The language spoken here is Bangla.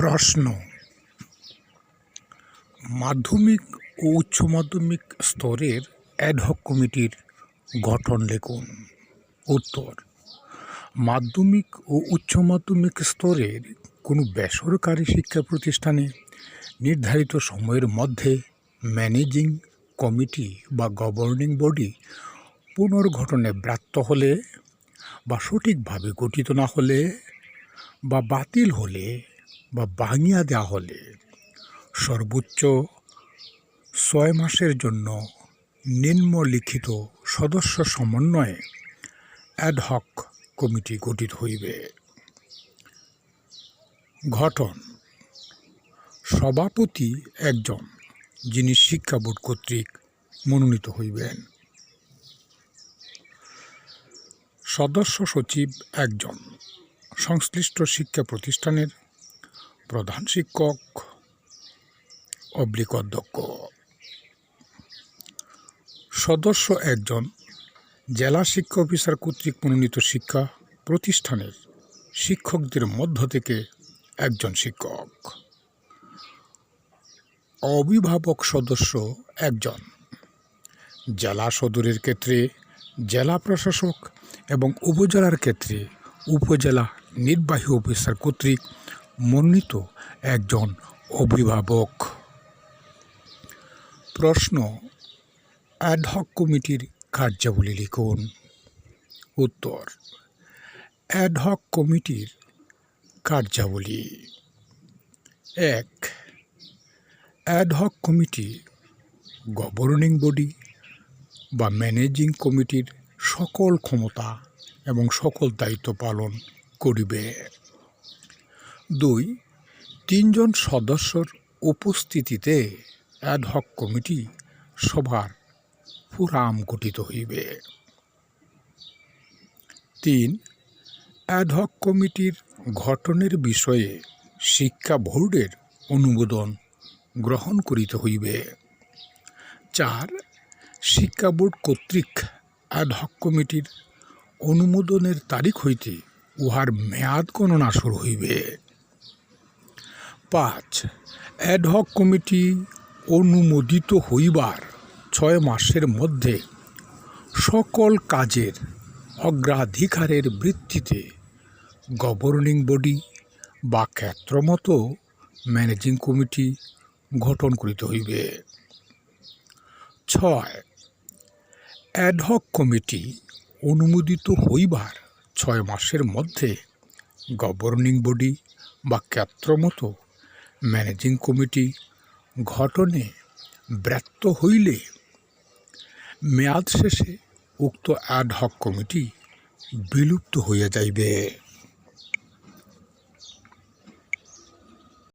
প্রশ্ন। মাধ্যমিক ও উচ্চ মাধ্যমিক স্তরের অ্যাডহক কমিটির গঠন লিখুন। উত্তর, মাধ্যমিক ও উচ্চ মাধ্যমিক স্তরের কোনো বেসরকারি শিক্ষা প্রতিষ্ঠানে নির্ধারিত সময়ের মধ্যে ম্যানেজিং কমিটি বা গভর্নিং বডি পুনর্গঠনে ব্যর্থ হলে বা সঠিকভাবে গঠিত না হলে বা বাতিল হলে বা ভাঙিয়া দেওয়া হলে সর্বোচ্চ ছয় মাসের জন্য নিম্নলিখিত সদস্য সমন্বয়ে অ্যাডহক কমিটি গঠিত হইবে। গঠন সভাপতি একজন, যিনি শিক্ষা বোর্ড কর্তৃক মনোনীত হইবেন। সদস্য সচিব একজন, সংশ্লিষ্ট শিক্ষা প্রতিষ্ঠানের প্রধান শিক্ষক, অবলিক অধ্যক্ষ। সদস্য একজন জেলা শিক্ষা অফিসার কর্তৃক মনোনীত শিক্ষা প্রতিষ্ঠানের শিক্ষকদের মধ্য থেকে একজন শিক্ষক। অভিভাবক সদস্য একজন। জেলা সদরের ক্ষেত্রে জেলা প্রশাসক এবং উপজেলার ক্ষেত্রে উপজেলা নির্বাহী অফিসার কর্তৃক মনোনীত একজন অভিভাবক। প্রশ্ন অ্যাডহক কমিটির কার্যাবলী লিখুন। উত্তর অ্যাডহক কমিটির কার্যাবলী। এক ad hoc committee governing body বা ম্যানেজিং কমিটির সকল ক্ষমতা এবং সকল দায়িত্ব পালন করিবে। দুই, তিনজন সদস্যর উপস্থিতিতে অ্যাডহক কমিটি সভার ফুরাম গঠিত হইবে। তিন অ্যাডহক কমিটির গঠনের বিষয়ে শিক্ষা বোর্ডের অনুমোদন গ্রহণ করিতে হইবে। চার, শিক্ষা বোর্ড কর্তৃক অ্যাডহক কমিটির অনুমোদনের তারিখ হইতে উহার মেয়াদ গণনা শুরু হইবে। পাঁচ। অ্যাডহক কমিটি অনুমোদিত হইবার ছয় মাসের মধ্যে সকল কাজের অগ্রাধিকারের ভিত্তিতে গভর্নিং বডি বা ক্ষেত্রমতো ম্যানেজিং কমিটি গঠন করিতে হইবে। ছয়। অ্যাডহক কমিটি অনুমোদিত হইবার ছয় মাসের মধ্যে গভর্নিং বডি বা ক্ষেত্রমতো ম্যানেজিং কমিটি ঘটনে ব্যর্থ হইলে মেয়াদ শেষে উক্ত অ্যাডহক কমিটি বিলুপ্ত হইয়া যাইবে।